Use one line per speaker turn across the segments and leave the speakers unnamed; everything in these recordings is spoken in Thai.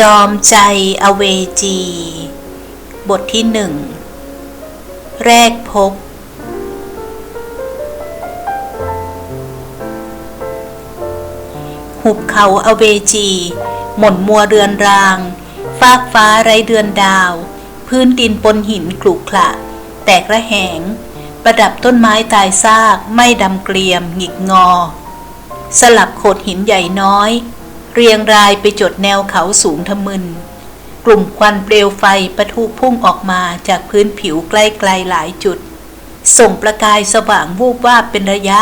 จอมใจอเวจี บทที่หนึ่ง แรกพบ หุบเขาอเวจี หม่นมัวเรือนราง ฟากฟ้าไรเดือนดาว พื้นดินปนหินขรุขระ แตกระแหง ประดับต้นไม้ตายซาก ไม่ดำเกลียม หงิกงอ สลับโขดหินใหญ่น้อย เรียงรายไปจดแนวเขาสูงทะมึน กลุ่มควันเปลวไฟประทุพุ่งออกมาจากพื้นผิวใกล้ๆหลายจุด ส่งประกายสว่างวูบวาบเป็นระยะ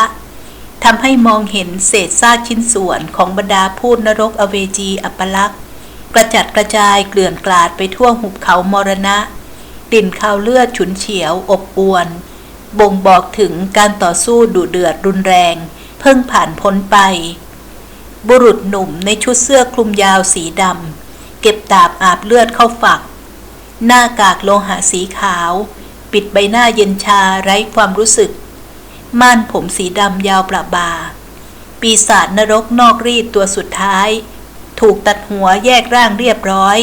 ทำให้มองเห็นเศษซากชิ้นส่วนของบรรดาพูดนรกอเวจีอัปลักษณ์กระจัดกระจายเกลื่อนกลาดไปทั่วหุบเขามรณะกลิ่นคาวเลือดฉุนเฉียวอบอวน บ่งบอกถึงการต่อสู้ดุเดือดรุนแรง เพิ่งผ่านพ้นไป บุรุษหนุ่มในชุดเสื้อคลุมยาวสีดำเก็บดาบอาบเลือดเข้าฝัก หน้ากากโลหะสีขาว ปิดใบหน้าเย็นชาไร้ความรู้สึก ม่านผมสีดำยาวประบา ปีศาจนรกนอกรีดตัวสุดท้าย ถูกตัดหัวแยกร่างเรียบร้อย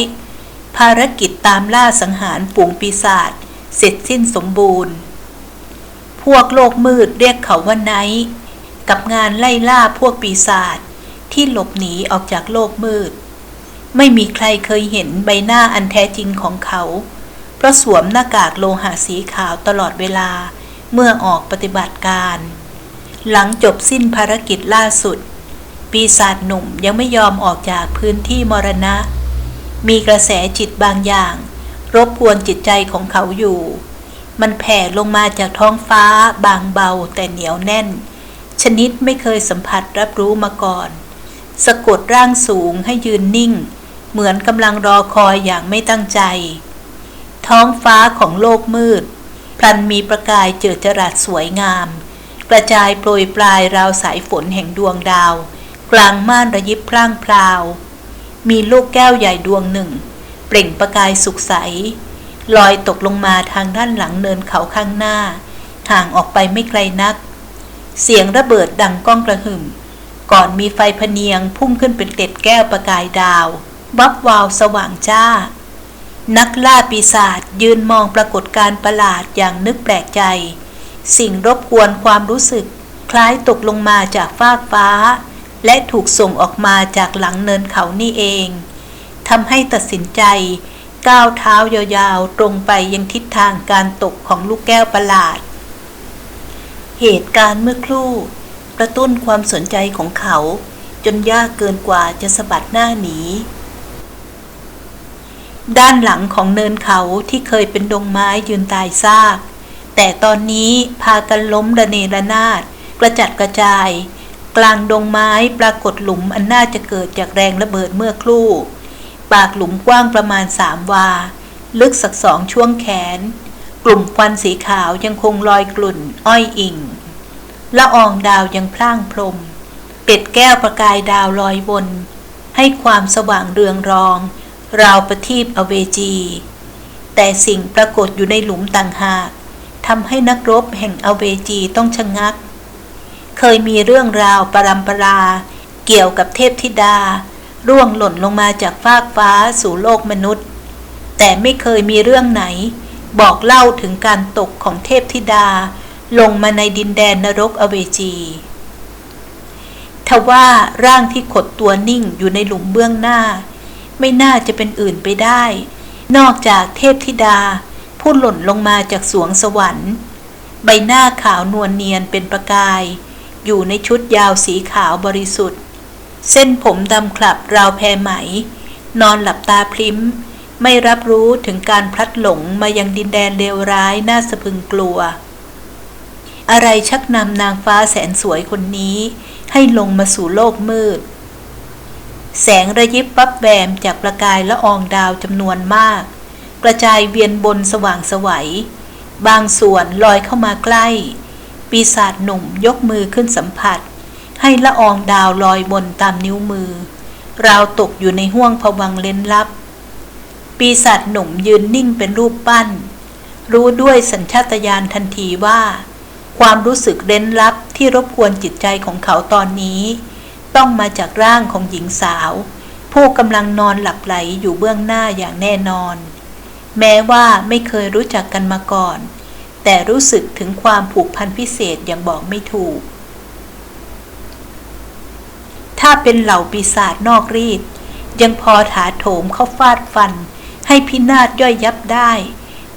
ภารกิจตามล่าสังหารฝูงปีศาจเสร็จสิ้นสมบูรณ์ พวกโลกมืดเรียกเขาว่าไนกับงานไล่ล่าพวกปีศาจ ที่หลบหนีออกจากโลกมืด ไม่มีใครเคยเห็นใบหน้าอันแท้จริงของเขา เพราะสวมหน้ากากโลหะสีขาวตลอดเวลาเมื่อออกปฏิบัติการ หลังจบสิ้นภารกิจล่าสุด ปีศาจหนุ่มยังไม่ยอมออกจากพื้นที่มรณะ มีกระแสจิตบางอย่าง รบกวนจิตใจของเขาอยู่ มันแผ่ลงมาจากท้องฟ้าบางเบาแต่เหนียวแน่น ชนิดไม่เคยสัมผัสรับรู้มาก่อน สะกดร่างสูงให้ยืนนิ่ง เหมือนกำลังรอคอยอย่างไม่ตั้งใจ ท้องฟ้าของโลกมืด พลันมีประกายเจิดจรัสสวยงาม กระจายโปรยปลายราวสายฝนแห่งดวงดาว กลางม่านระยิบพร่างพราว มีลูกแก้วใหญ่ดวงหนึ่ง เปล่งประกายสุขใส ลอยตกลงมาทางด้านหลังเนินเขาข้างหน้า ห่างออกไปไม่ไกลนัก เสียงระเบิดดังก้องกระหึ่ม ก่อนมีไฟพเนียงพุ่งขึ้นเป็นเกล็ดแก้วประกายดาววับวาวสว่างจ้า นักล่าปีศาจยืนมองปรากฏการประหลาดอย่างนึกแปลกใจ สิ่งรบกวนความรู้สึก คล้ายตกลงมาจากฟากฟ้า และถูกส่งออกมาจากหลังเนินเขานี่เองทำให้ตัดสินใจ ก้าวเท้ายาวๆ ตรงไปยังทิศทางการตกของลูกแก้วประหลาด เหตุการณ์เมื่อครู่ กระตุ้นความสนใจของเขา จนยากเกินกว่าจะสะบัดหน้าหนี ด้านหลังของเนินเขาที่เคยเป็นดงไม้ยืนตายซาก แต่ตอนนี้พากันล้มระเนระนาด กระจัดกระจาย กลางดงไม้ปรากฏหลุมอันน่าจะเกิดจากแรงระเบิดเมื่อครู่ ปากหลุมกว้างประมาณสามวา ลึกสักสองช่วงแขน กลุ่มควันสีขาวยังคงลอยกลุ่นอ้อยอิ่ง ละอองดาวยังพร่างพรมเป็ดแก้วประกายดาวลอยบนให้ความสว่างเรืองรอง ราวประทีปอเวจี แต่สิ่งปรากฏอยู่ในหลุมต่างหากทำให้นักรบแห่งอเวจีต้องชะงงัก เคยมีเรื่องราวปรำปรา เกี่ยวกับเทพธิดา ร่วงหล่นลงมาจากฟากฟ้าสู่โลกมนุษย์ แต่ไม่เคยมีเรื่องไหน บอกเล่าถึงการตกของเทพธิดา ลงมาในดินแดนนรกอเวจีทว่าร่างที่ขดตัวนิ่งอยู่ในหลุมเบื้องหน้า ไม่น่าจะเป็นอื่นไปได้ นอกจากเทพธิดา ผู้หล่นลงมาจากสวงสวรรค์ ใบหน้าขาวนวลเนียนเป็นประกาย อยู่ในชุดยาวสีขาวบริสุทธิ์ เส้นผมดำคลับราวแพไหม นอนหลับตาพลิ้ม ไม่รับรู้ถึงการพลัดหลงมายังดินแดนเลวร้ายน่าสะพึงกลัว อะไรชักนำนางฟ้าแสนสวยคนนี้ ให้ลงมาสู่โลกมืด แสงระยิบปั๊บแวมจากประกายละอองดาวจำนวนมาก กระจายเวียนบนสว่างสวัย บางส่วนลอยเข้ามาใกล้ ปีศาจหนุ่มยกมือขึ้นสัมผัส ให้ละอองดาวลอยบนตามนิ้วมือ ราวตกอยู่ในห้วงผวังเล้นลับ ปีศาจหนุ่มยืนนิ่งเป็นรูปปั้น รู้ด้วยสัญชาตญาณทันทีว่า ความรู้สึกเร้นลับที่รบกวนจิตใจของเขาตอนนี้ ต้องมาจากร่างของหญิงสาว ผู้กำลังนอนหลับไหลอยู่เบื้องหน้าอย่างแน่นอน แม้ว่าไม่เคยรู้จักกันมาก่อน แต่รู้สึกถึงความผูกพันพิเศษอย่างบอกไม่ถูก ถ้าเป็นเหล่าปีศาจนอกรีดยังพอถาโถมเข้าฟาดฟัน ให้พินาศย่อยยับได้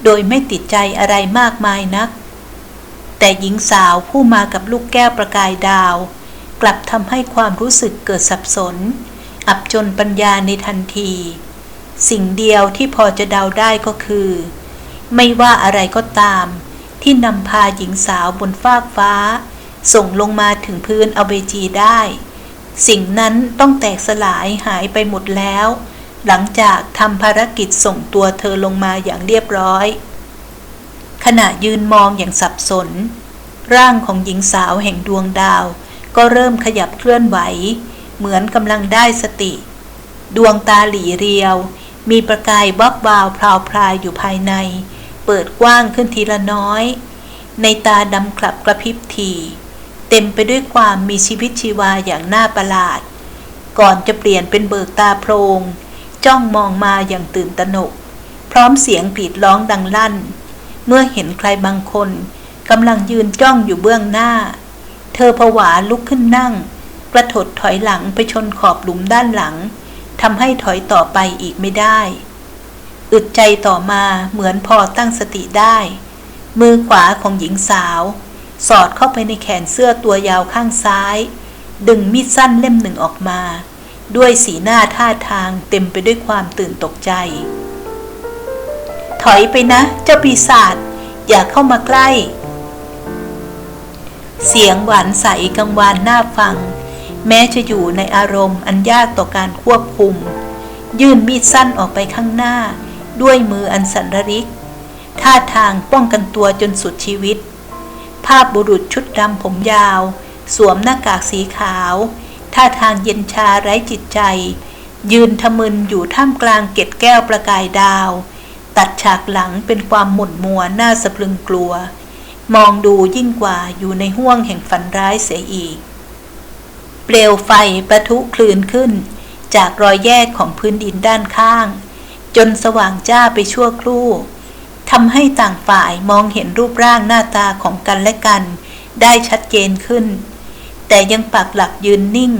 โดยไม่ติดใจอะไรมากมายนัก แต่หญิงสาวผู้มากับลูกแก้วประกายดาว กลับทำให้ความรู้สึกเกิดสับสน อับจนปัญญาในทันที สิ่งเดียวที่พอจะเดาได้ก็คือ ไม่ว่าอะไรก็ตาม ที่นำพาหญิงสาวบนฟากฟ้า ส่งลงมาถึงพื้นอเบจีได้ สิ่งนั้นต้องแตกสลายหายไปหมดแล้ว หลังจากทำภารกิจส่งตัวเธอลงมาอย่างเรียบร้อย ขณะยืนมองอย่างสับสน ร่างของหญิงสาวแห่งดวงดาว ก็เริ่มขยับเคลื่อนไหว เหมือนกำลังได้สติ ดวงตาหลีเรียว มีประกายวับวาวพราวพรายอยู่ภายใน เปิดกว้างขึ้นทีละน้อย ในตาดำคลับกระพริบทีเต็มไปด้วยความมีชีวิตชีวาอย่างน่าประหลาด ก่อนจะเปลี่ยนเป็นเบิกตาโพรงจ้องมองมาอย่างตื่นตระหนก พร้อมเสียงกรีดร้องดังลั่น เมื่อเห็นใครบางคนกำลังยืนจ้องอยู่เบื้องหน้า เธอผวาลุกขึ้นนั่ง กระถดถอยหลังไปชนขอบหลุมด้านหลังทำให้ถอยต่อไปอีกไม่ได้ อึดใจต่อมาเหมือนพอตั้งสติได้ มือขวาของหญิงสาว สอดเข้าไปในแขนเสื้อตัวยาวข้างซ้าย ดึงมีดสั้นเล่มหนึ่งออกมา ด้วยสีหน้าท่าทางเต็มไปด้วยความตื่นตกใจ ถอยไปนะ เจ้าปีศาจอย่าเข้ามาใกล้ เสียงหวานใสกังวานน่าฟัง แม้จะอยู่ในอารมณ์อันยากต่อการควบคุม ยื่นมีดสั้นออกไปข้างหน้า ด้วยมืออันสันร,ริก ท่าทางป้องกันตัวจนสุดชีวิต ภาพบุรุษชุดดำผมยาว สวมหน้ากากสีขาว ท่าทางเย็นชาไร้จิตใจ ยืนทะมึนอยู่ท่ามกลางเกล็ดแก้วประกายดาว ตัดฉากหลังเป็นความหม่นมัวน่าสะพรึงกลัว มองดูยิ่งกว่าอยู่ในห้วงแห่งฝันร้ายเสียอีก เปลวไฟประทุคลืนขึ้น จากรอยแยกของพื้นดินด้านข้าง จนสว่างจ้าไปชั่วครู่ทำให้ต่างฝ่ายมองเห็นรูปร่างหน้าตาของกันและกัน ได้ชัดเจนขึ้น แต่ยังปักหลักยืนนิ่ง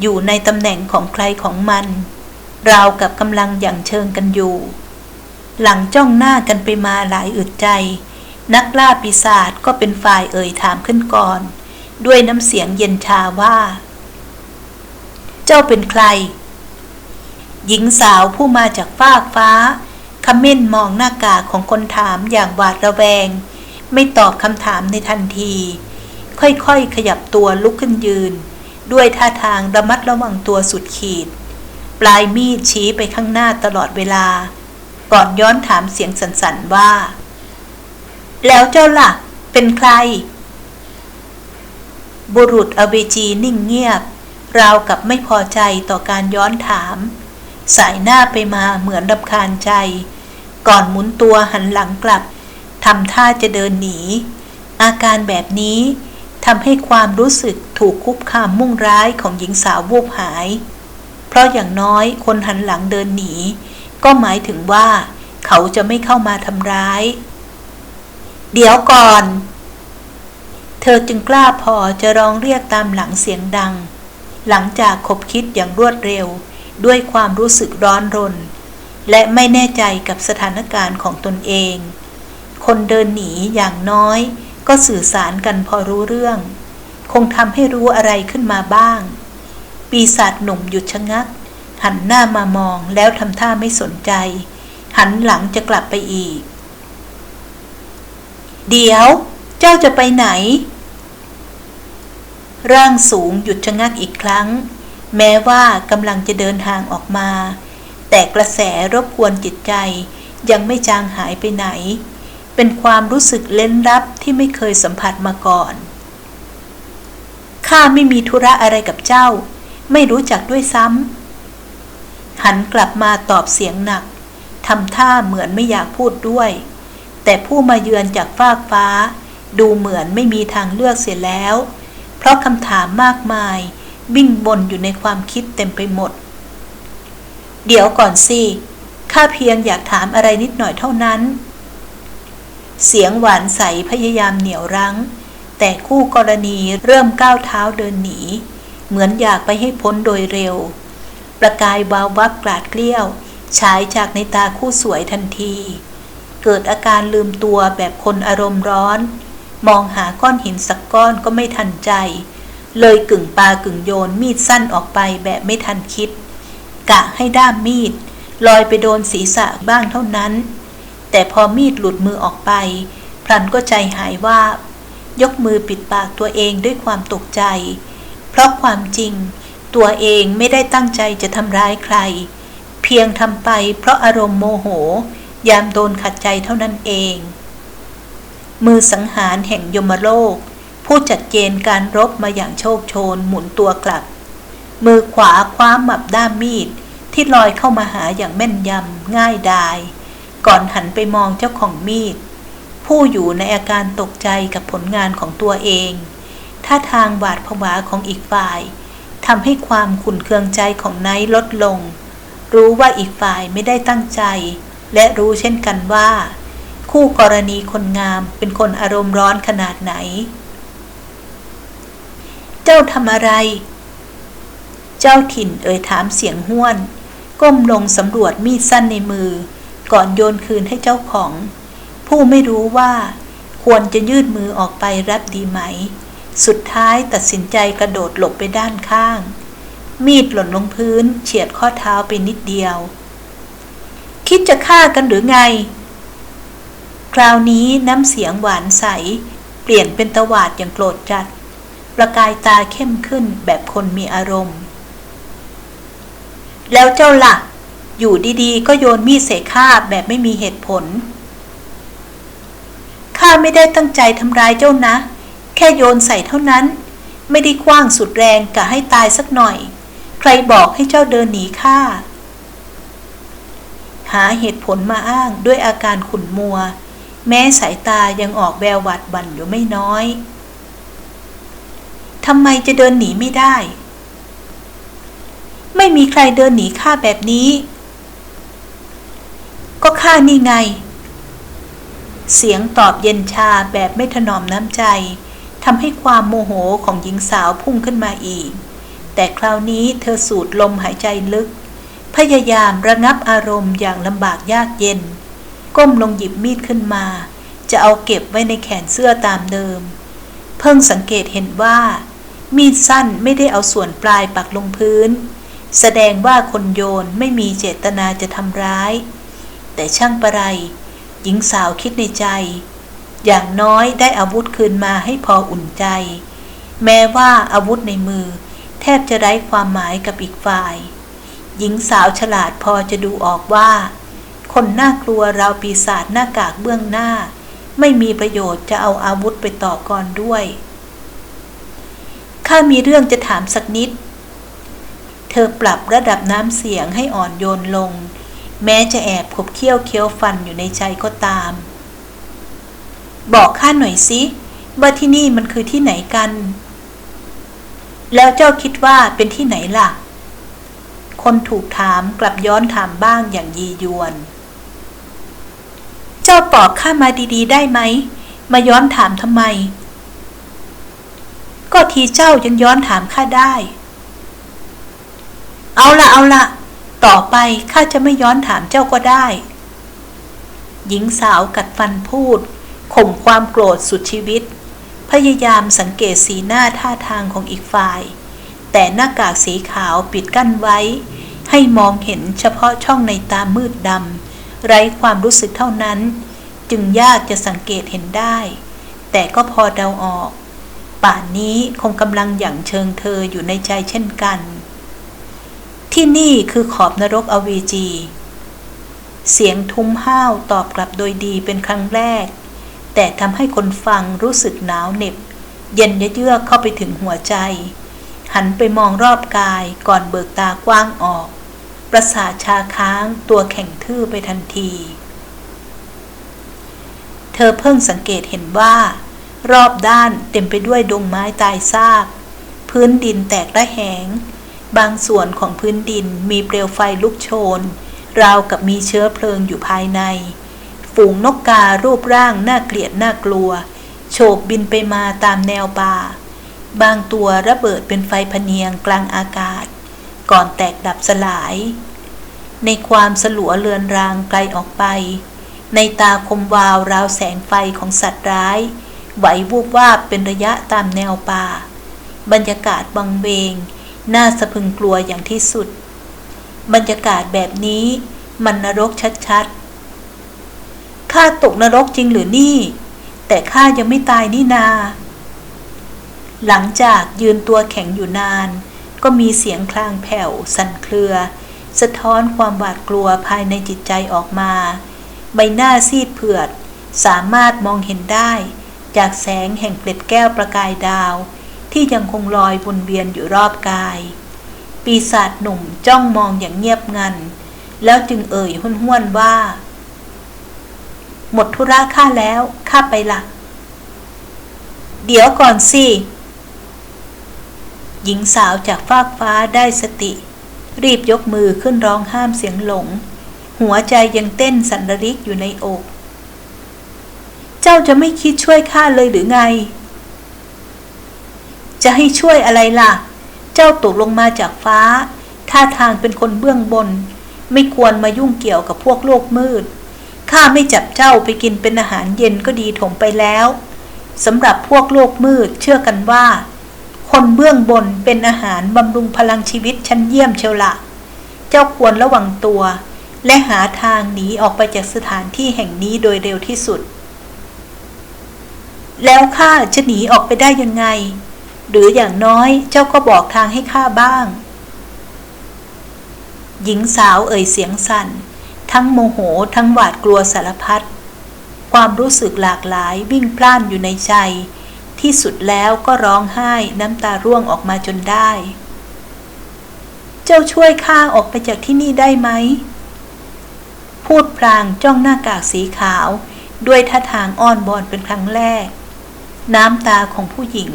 อยู่ในตำแหน่งของใครของมัน ราวกับกำลังอย่างเชิงกันอยู่ หลังจ้องหน้ากันไปมาหลายอึดใจ นักล่าปีศาจก็เป็นฝ่ายเอ่ยถามขึ้นก่อน ด้วยน้ำเสียงเย็นชาว่า เจ้าเป็นใคร หญิงสาวผู้มาจากฟากฟ้าขม้นมองหน้ากากของคนถามอย่างหวาดระแวง ไม่ตอบคำถามในทันที ค่อยๆขยับตัวลุกขึ้นยืน ด้วยท่าทางระมัดระวังตัวสุดขีด ปลายมีดชี้ไปข้างหน้าตลอดเวลา ก่อนย้อนถามเสียงสันๆว่า แล้วเจ้าล่ะ เป็นใคร บุรุษอเวจีนิ่งเงียบ ราวกับไม่พอใจต่อการย้อนถาม สายหน้าไปมาเหมือนรำคาญใจ ก่อนหมุนตัวหันหลังกลับทำท่าจะเดินหนี อาการแบบนี้ทำให้ความรู้สึกถูกคุกคามมุ่งร้ายของหญิงสาววูบหาย เพราะอย่างน้อยคนหันหลังเดินหนี ก็หมายถึงว่า เขาจะไม่เข้ามาทำร้าย เดี๋ยวก่อน เธอจึงกล้าพอจะร้องเรียกตามหลังเสียงดัง หลังจากคบคิดอย่างรวดเร็ว ด้วยความรู้สึกร้อนรน และไม่แน่ใจกับสถานการณ์ของตนเอง คนเดินหนีอย่างน้อย ก็สื่อสารกันพอรู้เรื่อง คงทำให้รู้อะไรขึ้นมาบ้าง ปีศาจหนุ่มหยุดชะงัก หันหน้ามามองแล้วทำท่าไม่สนใจ หันหลังจะกลับไปอีก เดี๋ยว เจ้าจะไปไหน ร่างสูงหยุดชะงักอีกครั้ง แม้ว่ากำลังจะเดินทางออกมา แต่กระแสรบกวนจิตใจยังไม่จางหายไปไหน เป็นความรู้สึกเล้นลับที่ไม่เคยสัมผัสมาก่อนข้าไม่มีธุระอะไรกับเจ้า ไม่รู้จักด้วยซ้ำ หันกลับมาตอบเสียงหนักทำท่าเหมือนไม่อยากพูดด้วย แต่ผู้มาเยือนจากฟากฟ้า ดูเหมือนไม่มีทางเลือกเสียแล้ว เพราะคำถามมากมายวิ่งบนอยู่ในความคิดเต็มไปหมด เดี๋ยวก่อนสิข้าเพียงอยากถามอะไรนิดหน่อยเท่านั้น เสียงหวานใสพยายามเหนี่ยวรั้ง แต่คู่กรณีเริ่มก้าวเท้าเดินหนี เหมือนอยากไปให้พ้นโดยเร็ว ประกายวาววับกราดเกลี้ยวฉายจากในตาคู่สวยทันที เกิดอาการลืมตัวแบบคนอารมณ์ร้อน มองหาก้อนหินสักก้อนก็ไม่ทันใจ เลยกึ่งปากึ่งโยนมีดสั้นออกไปแบบไม่ทันคิด กะให้ด้ามมีด ลอยไปโดนศีรษะบ้างเท่านั้น แต่พอมีดหลุดมือออกไปพลันก็ใจหายว่า ยกมือปิดปากตัวเองด้วยความตกใจ เพราะความจริง ตัวเองไม่ได้ตั้งใจจะทำร้ายใคร เพียงทำไปเพราะอารมณ์โมโห ยามโดนขัดใจเท่านั้นเอง มือสังหารแห่งยมโลก ผู้จัดเกณฑ์การรบมาอย่างโชคโชนหมุนตัวกลับ มือขวาคว้าหมับด้ามมีดที่ลอยเข้ามาหาอย่างแม่นยำง่ายดาย ก่อนหันไปมองเจ้าของมีด ผู้อยู่ในอาการตกใจกับผลงานของตัวเองท่าทางหวาดผวาของอีกฝ่าย ทำให้ความขุ่นเคืองใจของไนท์ลดลง รู้ว่าอีกฝ่ายไม่ได้ตั้งใจ และรู้เช่นกันว่า คู่กรณีคนงามเป็นคนอารมณ์ร้อนขนาดไหน เจ้าทำอะไร เจ้าถิ่นเอ่ยถามเสียงห้วน ก้มลงสำรวจมีดสั้นในมือ ก่อนโยนคืนให้เจ้าของ ผู้ไม่รู้ว่า ควรจะยืดมือออกไปรับดีไหม สุดท้ายตัดสินใจกระโดดหลบไปด้านข้าง มีดหล่นลงพื้น เฉียดข้อเท้าไปนิดเดียว คิดจะฆ่ากันหรือไง คราวนี้น้ำเสียงหวานใส เปลี่ยนเป็นตวาดอย่างโกรธจัด ประกายตาเข้มขึ้นแบบคนมีอารมณ์ แล้วเจ้าละ่ะ อยู่ดีๆ ก็โยนมีดเสข้าแบบไม่มีเหตุผลข้าไม่ได้ตั้งใจทำร้ายเจ้านะ ค่โยนใส่เท่านั้น ไม่ได้คว้างสุดแรงกะให้ตายสักหน่อย ใครบอกให้เจ้าเดินหนีข้าหาเหตุผลมาอ้างด้วยอาการขุ่นมัว แม้สายตายังออกแววหวาดบั่นอยู่ไม่น้อยทำไมจะเดินหนีไม่ได้ ไม่มีใครเดินหนีข้าแบบนี้ ก็ข้านี่ไง เสียงตอบเย็นชาแบบไม่ถนอมน้ำใจ ทำให้ความโมโหของหญิงสาวพุ่งขึ้นมาอีก แต่คราวนี้เธอสูดลมหายใจลึก พยายามระงับอารมณ์อย่างลำบากยากเย็น ก้มลงหยิบมีดขึ้นมา จะเอาเก็บไว้ในแขนเสื้อตามเดิม เพิ่งสังเกตเห็นว่า มีดสั้นไม่ได้เอาส่วนปลายปักลงพื้น แสดงว่าคนโยนไม่มีเจตนาจะทำร้าย แต่ช่างประไรหญิงสาวคิดในใจ อย่างน้อยได้อาวุธคืนมาให้พออุ่นใจ แม้ว่าอาวุธในมือ แทบจะไร้ความหมายกับอีกฝ่าย หญิงสาวฉลาดพอจะดูออกว่า คนน่ากลัวราวปีศาจหน้ากากเบื้องหน้า ไม่มีประโยชน์จะเอาอาวุธไปต่อกรด้วยข้ามีเรื่องจะถามสักนิด เธอปรับระดับน้ำเสียงให้อ่อนโยนลง แม้จะแอบขบเคี้ยวเคี้ยวฟันอยู่ในใจก็ตาม บอกข้าหน่อยสิว่าที่นี่มันคือที่ไหนกัน แล้วเจ้าคิดว่าเป็นที่ไหนล่ะ คนถูกถามกลับย้อนถามบ้างอย่างยียวน เจ้าตอบข้ามาดีๆ ได้ไหม มาย้อนถามทำไม ก็ทีเจ้ายังย้อนถามข้าได้ เอาละเอาละต่อไปข้าจะไม่ย้อนถามเจ้าก็ได้ หญิงสาวกัดฟันพูด ข่มความโกรธสุดชีวิต พยายามสังเกตสีหน้าท่าทางของอีกฝ่าย แต่หน้ากากสีขาวปิดกั้นไว้ ให้มองเห็นเฉพาะช่องในตามืดดำไร้ความรู้สึกเท่านั้น จึงยากจะสังเกตเห็นได้ แต่ก็พอเดาออก ป่านนี้คงกำลังหยั่งเชิงเธออยู่ในใจเช่นกัน ที่นี่คือขอบนรกอเวจีเสียงทุ้มห้าวตอบกลับโดยดีเป็นครั้งแรก แต่ทำให้คนฟังรู้สึกหนาวเหน็บ เย็นเยือกเข้าไปถึงหัวใจ หันไปมองรอบกายก่อนเบิกตากว้างออก ประสาทชาค้างตัวแข็งทื่อไปทันที เธอเพิ่งสังเกตเห็นว่า รอบด้านเต็มไปด้วยดงไม้ตายซาก พื้นดินแตกระแหง บางส่วนของพื้นดินมีเปลวไฟลุกโชน ราวกับมีเชื้อเพลิงอยู่ภายใน ฝูงนกการูปร่างน่าเกลียดน่ากลัว โฉบบินไปมาตามแนวป่า บางตัวระเบิดเป็นไฟพเนียงกลางอากาศ ก่อนแตกดับสลาย ในความสลัวเลือนรางไกลออกไป ในตาคมวาวราวแสงไฟของสัตว์ร้าย ไหววูบวาบเป็นระยะตามแนวป่า บรรยากาศบังเบงน่าสะพึงกลัวอย่างที่สุด บรรยากาศแบบนี้มันนรกชัดๆ ข้าตกนรกจริงหรือนี่ แต่ข้ายังไม่ตายนี่นา หลังจากยืนตัวแข็งอยู่นาน ก็มีเสียงคลางแผ่ว สั่นเครือ สะท้อนความหวาดกลัวภายในจิตใจออกมา ใบหน้าซีดเผือด สามารถมองเห็นได้ จากแสงแห่งเกล็ดแก้วประกายดาว ที่ยังคงลอยวนเวียนอยู่รอบกาย ปีศาจหนุ่มจ้องมองอย่างเงียบงัน แล้วจึงเอ่ยห้วนๆว่า หมดธุระข้าแล้วข้าไปละเดี๋ยวก่อนสิ หญิงสาวจากฟากฟ้าได้สติ รีบยกมือขึ้นร้องห้ามเสียงหลง หัวใจยังเต้นสันริกอยู่ในอก เจ้าจะไม่คิดช่วยข้าเลยหรือไง จะให้ช่วยอะไรล่ะ เจ้าตกลงมาจากฟ้า ท่าทางเป็นคนเบื้องบน ไม่ควรมายุ่งเกี่ยวกับพวกโลกมืด ข้าไม่จับเจ้าไปกินเป็นอาหารเย็นก็ดีถมไปแล้วสำหรับพวกโลกมืดเชื่อกันว่า คนเบื้องบนเป็นอาหารบำรุงพลังชีวิตชั้นเยี่ยมเชียวละ เจ้าควรระวังตัว และหาทางหนีออกไปจากสถานที่แห่งนี้โดยเร็วที่สุด แล้วข้าจะหนีออกไปได้ยังไง หรืออย่างน้อยเจ้าก็บอกทางให้ข้าบ้าง หญิงสาวเอ่ยเสียงสั่น ทั้งโมโหทั้งหวาดกลัวสารพัดความรู้สึกหลากหลายวิ่งพล่านอยู่ในใจ ที่สุดแล้วก็ร้องไห้น้ำตาร่วงออกมาจนได้ เจ้าช่วยข้าออกไปจากที่นี่ได้ไหม พูดพลางจ้องหน้ากากสีขาว ด้วยท่าทางอ้อนบอนเป็นครั้งแรก น้ำตาของผู้หญิง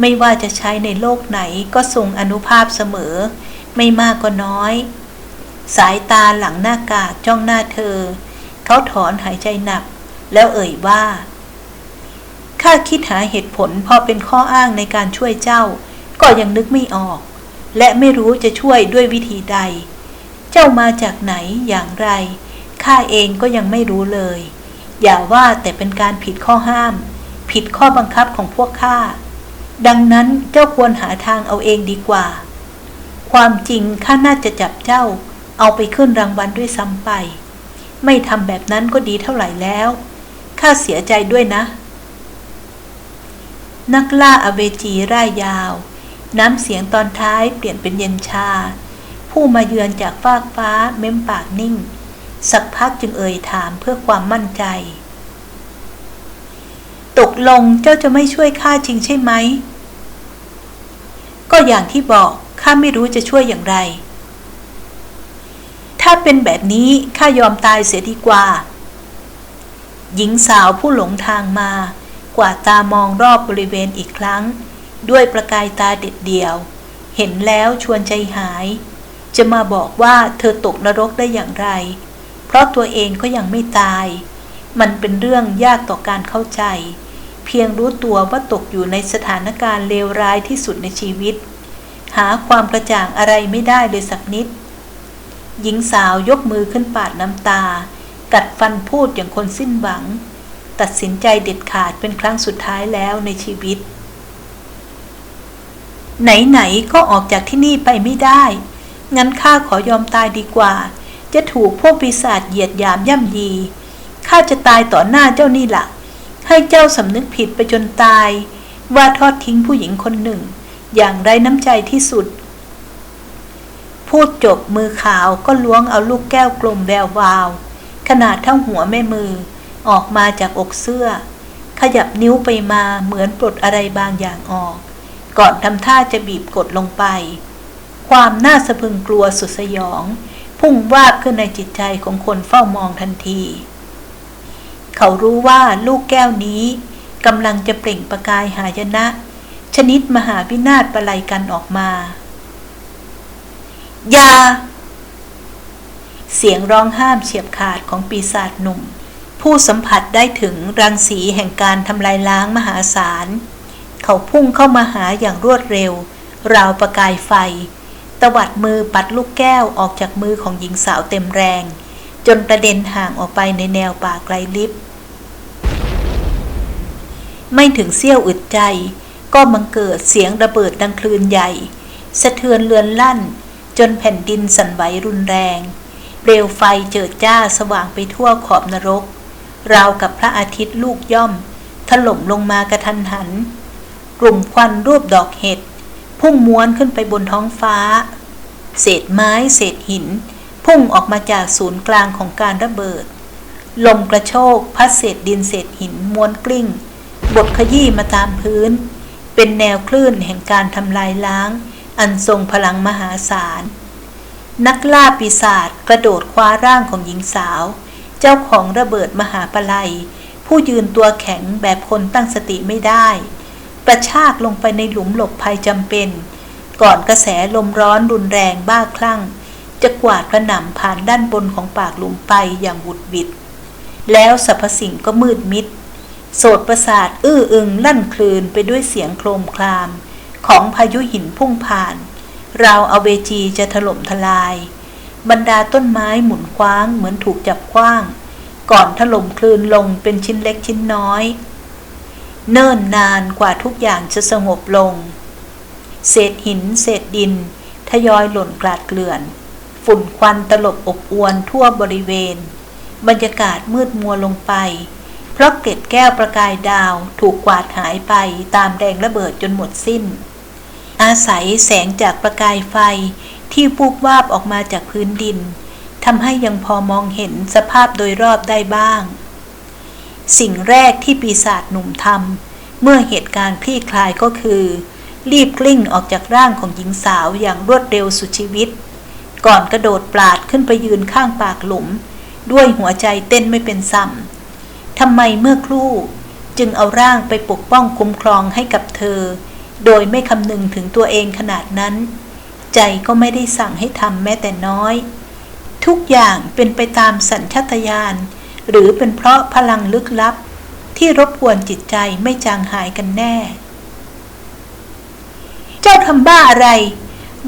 ไม่ว่าจะใช้ในโลกไหนก็ทรงอนุภาพเสมอ ไม่มากก็น้อย สายตาหลังหน้ากากจ้องหน้าเธอ เขาถอนหายใจหนัก แล้วเอ่ยว่า ข้าคิดหาเหตุผลพอเป็นข้ออ้างในการช่วยเจ้า ก็ยังนึกไม่ออก และไม่รู้จะช่วยด้วยวิธีใด เจ้ามาจากไหนอย่างไร ข้าเองก็ยังไม่รู้เลย อย่าว่าแต่เป็นการผิดข้อห้าม ผิดข้อบังคับของพวกข้า ดังนั้นเจ้าควรหาทางเอาเองดีกว่า ความจริงข้าน่าจะจับเจ้า เอาไปขึ้นรางวัลด้วยซ้ำไป ไม่ทำแบบนั้นก็ดีเท่าไหร่แล้ว ข้าเสียใจด้วยนะ นักล่าอเวจีร่ายยาว น้ำเสียงตอนท้ายเปลี่ยนเป็นเย็นชา ผู้มาเยือนจากฟากฟ้าเม้มปากนิ่ง สักพักจึงเอ่ยถามเพื่อความมั่นใจ ตกลงเจ้าจะไม่ช่วยข้าจริงใช่ไหม ก็อย่างที่บอกข้าไม่รู้จะช่วยอย่างไร ถ้าเป็นแบบนี้ข้ายอมตายเสียดีกว่า หญิงสาวผู้หลงทางมา กว่าตามองรอบบริเวณอีกครั้ง ด้วยประกายตาเด็ดเดี่ยว เห็นแล้วชวนใจหาย จะมาบอกว่าเธอตกนรกได้อย่างไร เพราะตัวเองก็ยังไม่ตาย มันเป็นเรื่องยากต่อการเข้าใจ เพียงรู้ตัวว่าตกอยู่ในสถานการณ์เลวร้ายที่สุดในชีวิต หาความกระจ่างอะไรไม่ได้เลยสักนิด หญิงสาวยกมือขึ้นปาดน้ำตา กัดฟันพูดอย่างคนสิ้นหวัง ตัดสินใจเด็ดขาดเป็นครั้งสุดท้ายแล้วในชีวิต ไหน ๆ ก็ออกจากที่นี่ไปไม่ได้ งั้นข้าขอยอมตายดีกว่า จะถูกพวกปีศาจเหยียดยามย่ำยี ข้าจะตายต่อหน้าเจ้านี่ละ่ะ ให้เจ้าสำนึกผิดไปจนตาย ว่าทอดทิ้งผู้หญิงคนหนึ่ง อย่างไร้น้ำใจที่สุด พูดจบมือขาวก็ล้วงเอาลูกแก้วกลมแวววาว ขนาดเท่าหัวแม่มือ ออกมาจากอกเสื้อ ขยับนิ้วไปมาเหมือนปลดอะไรบางอย่างออก ก่อนทำท่าจะบีบกดลงไป ความน่าสะพึงกลัวสุดสยอง พุ่งวาบขึ้นในจิตใจของคนเฝ้ามองทันที เขารู้ว่าลูกแก้วนี้กำลังจะเปล่งประกายหายนะ ชนิดมหาวินาศประไลกันออกมา ย่าเสียงร้องห้ามเฉียบขาดของปีศาจหนุ่ม ผู้สัมผัสได้ถึงรังสีแห่งการทำลายล้างมหาศาล เขาพุ่งเข้ามาหาอย่างรวดเร็ว ราวประกายไฟ ตวัดมือปัดลูกแก้วออกจากมือของหญิงสาวเต็มแรง จนกระเด็นห่างออกไปในแนวป่าไกลลิบไม่ถึงเสี้ยวอึดใจ ก็บังเกิดเสียงระเบิดดังคลื่นใหญ่ สะเทือนเลือนลั่น จนแผ่นดินสั่นไหวรุนแรง เปลวไฟเจิดจ้าสว่างไปทั่วขอบนรก ราวกับพระอาทิตย์ลูกย่อม ถล่มลงมากระทันหัน กลุ่มควันรูปดอกเห็ด พุ่งม้วนขึ้นไปบนท้องฟ้า เศษไม้เศษหิน พุ่งออกมาจากศูนย์กลางของการระเบิด ลมกระโชกพัดเศษดินเศษหินม้วนกลิ้งบดขยี้มาตามพื้น เป็นแนวคลื่นแห่งการทำลายล้าง อันทรงพลังมหาศาล นักล่าปีศาจกระโดดคว้าร่างของหญิงสาว เจ้าของระเบิดมหาปลัย ผู้ยืนตัวแข็งแบบคนตั้งสติไม่ได้ประชากลงไปในหลุมหลบภัยจำเป็น ก่อนกระแสลมร้อนรุนแรงบ้าคลั่ง จะกวาดกระหน่ำผ่านด้านบนของปากหลุมไปอย่างบุดวิด แล้วสรรพสิ่งก็มืดมิด โสดประสาทอื้ออึงลั่นคลืนไปด้วยเสียงโครมคราม ของพายุหินพุ่งผ่าน ราวเอาเวจีจะถล่มทลาย บรรดาต้นไม้หมุนคว้างเหมือนถูกจับคว้าง ก่อนถล่มคลืนลงเป็นชิ้นเล็กชิ้นน้อย เนิ่นนานกว่าทุกอย่างจะสงบลง เศษหินเศษดิน ทยอยหล่นกลาดเกลื่อน ฝุ่นควันตลบอบอวนทั่วบริเวณ บรรยากาศมืดมัวลงไปเพราะเกล็ดแก้วประกายดาวถูกกวาดหายไปตามแรงระเบิดจนหมดสิ้น อาศัยแสงจากประกายไฟที่ปูบวาบออกมาจากพื้นดินทำให้ยังพอมองเห็นสภาพโดยรอบได้บ้าง สิ่งแรกที่ปีศาจหนุ่มทำเมื่อเหตุการณ์คลี่คลายก็คือ รีบกลิ้งออกจากร่างของหญิงสาวอย่างรวดเร็วสุดชีวิต ก่อนกระโดดปลาดขึ้นไปยืนข้างปากหลุม ด้วยหัวใจเต้นไม่เป็นซ้ำทำไมเมื่อครู่ จึงเอาร่างไปปกป้องคุ้มครองให้กับเธอ โดยไม่คำนึงถึงตัวเองขนาดนั้น ใจก็ไม่ได้สั่งให้ทำแม้แต่น้อย ทุกอย่างเป็นไปตามสัญชาตญาณหรือเป็นเพราะพลังลึกลับ ที่รบกวนจิตใจไม่จางหายกันแน่ เจ้าทำบ้าอะไร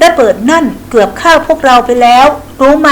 ระเบิดนั่นเกือบฆ่าพวกเราไปแล้ว รู้ไหม